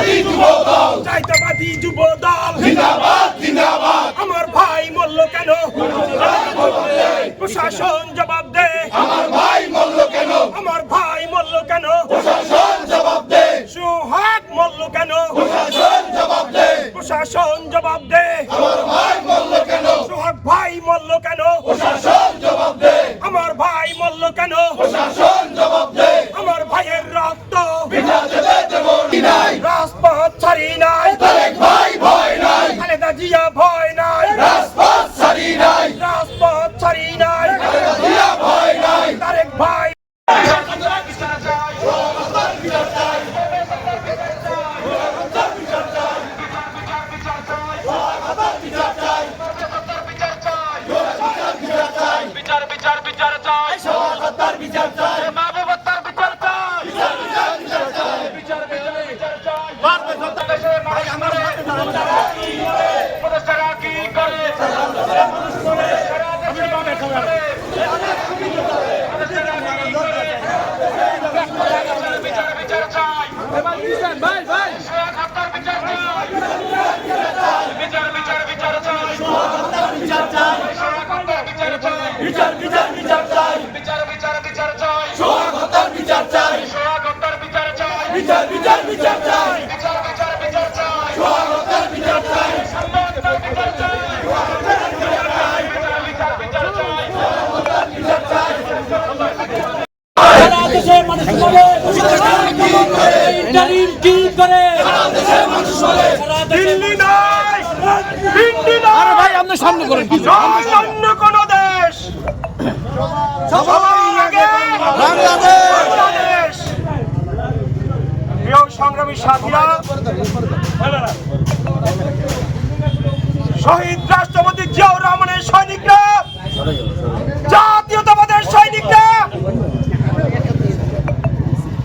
জাতীয়তাবাদী যুব দল আমার ভাই মল্ল কেন? প্রশাসন জবাব দে। আমার ভাই মল্ল কেন? আমার ভাই মল্ল কেন? প্রশাসন জবাব দে। সোহাগ মল্ল কেন? প্রশাসন জবাব দে। প্রশাসন জবাব দে। আমার ভাই বাংলাদেশে ভাই আমাদের প্রতিষ্ঠারা কি করে প্রতিষ্ঠারা কি করে? বিচার বিচার চাই শেখ হত্যার বিচার চাই বিচার বিচার বিচার চাই শেখ হত্যার বিচার চাই বিচার বিচার বিচার চাই বিচার বিচার বিচার চাই সমাজতার বিচার চাই সোহাগ হত্যার বিচার চাই বিচার বিচার বিচার চাই বিচার বিচার বিচার চাই সমাজতার বিচার চাই সম্মানতার বিচার চাই বিচার বিচার বিচার চাই অন্য কোন দেশ বাংলাদেশ সংগ্রামী সাথীরা শহীদ রাষ্ট্রপতি জিয়াউর রহমানের সৈনিকরা জাতীয়তাবাদের সৈনিকরা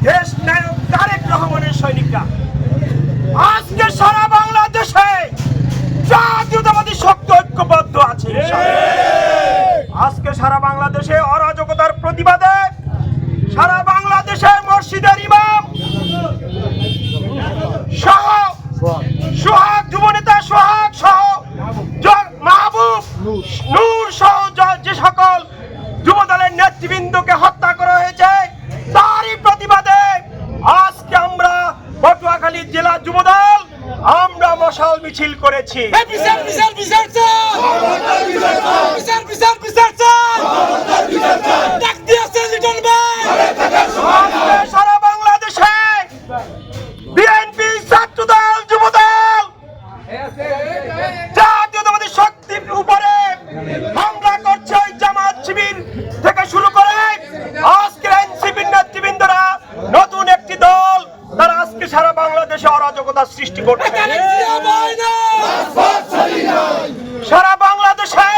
দেশ নায়ক তারেক রহমানের সৈনিকরা আজকে সারা বাংলাদেশে জাতীয়তাবাদী শক্তি ঐক্যবদ্ধ আছে আজকে সারা বাংলাদেশে অরাজকতার প্রতিবাদে সারা বাংলাদেশের মসজিদের ইমাম সহ সোহাগ যুবনেতা সোহাগ সহ মাহবুব নূর সহ যে সকল যুবদলের নেতৃবৃন্দকে হত্যা করা হয়েছে, তারই প্রতিবাদে আজকে আমরা পটুয়াখালী জেলা যুবদল আমরা মশাল মিছিল করেছি। বিচার বিচার বিচার সারা বাংলাদেশে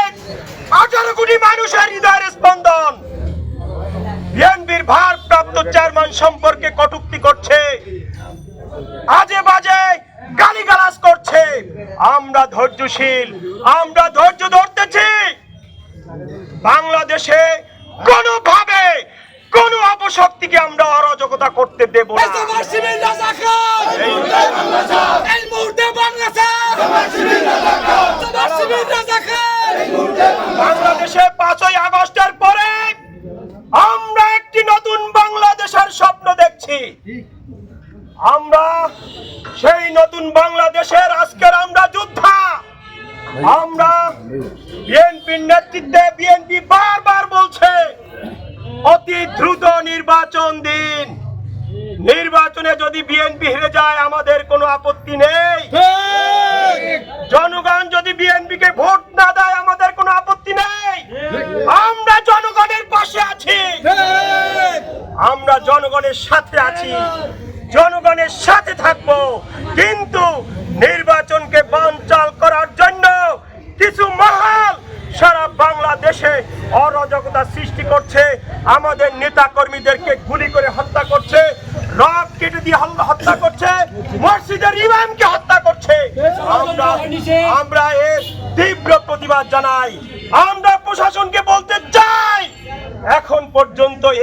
আঠারো কোটি মানুষের হৃদয়ের স্পন্দন। বিএনপির ভারপ্রাপ্ত চেয়ারম্যান সম্পর্কে কটুক্তি করছে। আজে বাজে গালিগালাজ করছে। আমরা ধৈর্যশীল, আমরা ধৈর্য ধরতেছি। বাংলাদেশে কোনোভাবে কোন অপশক্তিকে আমরা অরাজকতা করতে দেব না। এই মুহূর্তে বাংলাদেশে পাঁচই আগস্টের পরে আমরা একটি নতুন বাংলাদেশের স্বপ্ন দেখছি। আমরা সেই নতুন বাংলাদেশের আজকের আমরা যোদ্ধা। আমরা বিএনপির নেতৃত্বে বিএনপি বারবার বলছে যদি বিএনপি হেরে যায় আমাদের কোনো আপত্তি নেই। জনগণ যদি বিএনপি কে ভোট না দেয় আমাদের কোনো আপত্তি নেই। আমরা জনগণের পাশে আছি। আমরা জনগণের সাথে আছি। জনগণের সাথে থাকব। কিন্তু নির্বাচনকে বানচাল করার জন্য কিছু মহাল সারা বাংলাদেশে অরাজকতা সৃষ্টি করছে। আমাদের নেতা কর্মীদেরকে গুলি করে হত্যা করছে। রক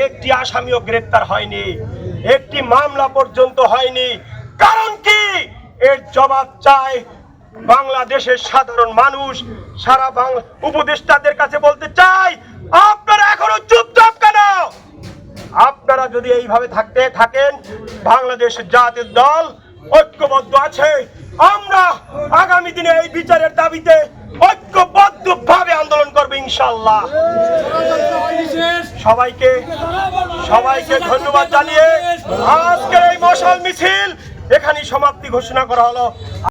এর আসামিও গ্রেপ্তার হয়নি, একটি মামলা পর্যন্ত হয়নি। কারণ কি? এর জবাব চাই বাংলাদেশের সাধারণ মানুষ। সারা বাংলা উপদেষ্টাদের কাছে বলতে চাই, আপনারা এখনও চুপচাপ আপনারা যদি এইভাবে থাকতে থাকেন, বাংলাদেশ জাতীয় দল ঐক্যবদ্ধ আছে। আমরা আগামী দিনে এই বিচারের দাবিতে ঐক্যবদ্ধ ভাবে আন্দোলন করবে ইনশাল্লাহ সবাইকে সবাইকে ধন্যবাদ জানিয়ে আজকের এই মশাল মিছিল এখানেই সমাপ্তি ঘোষণা করা হলো।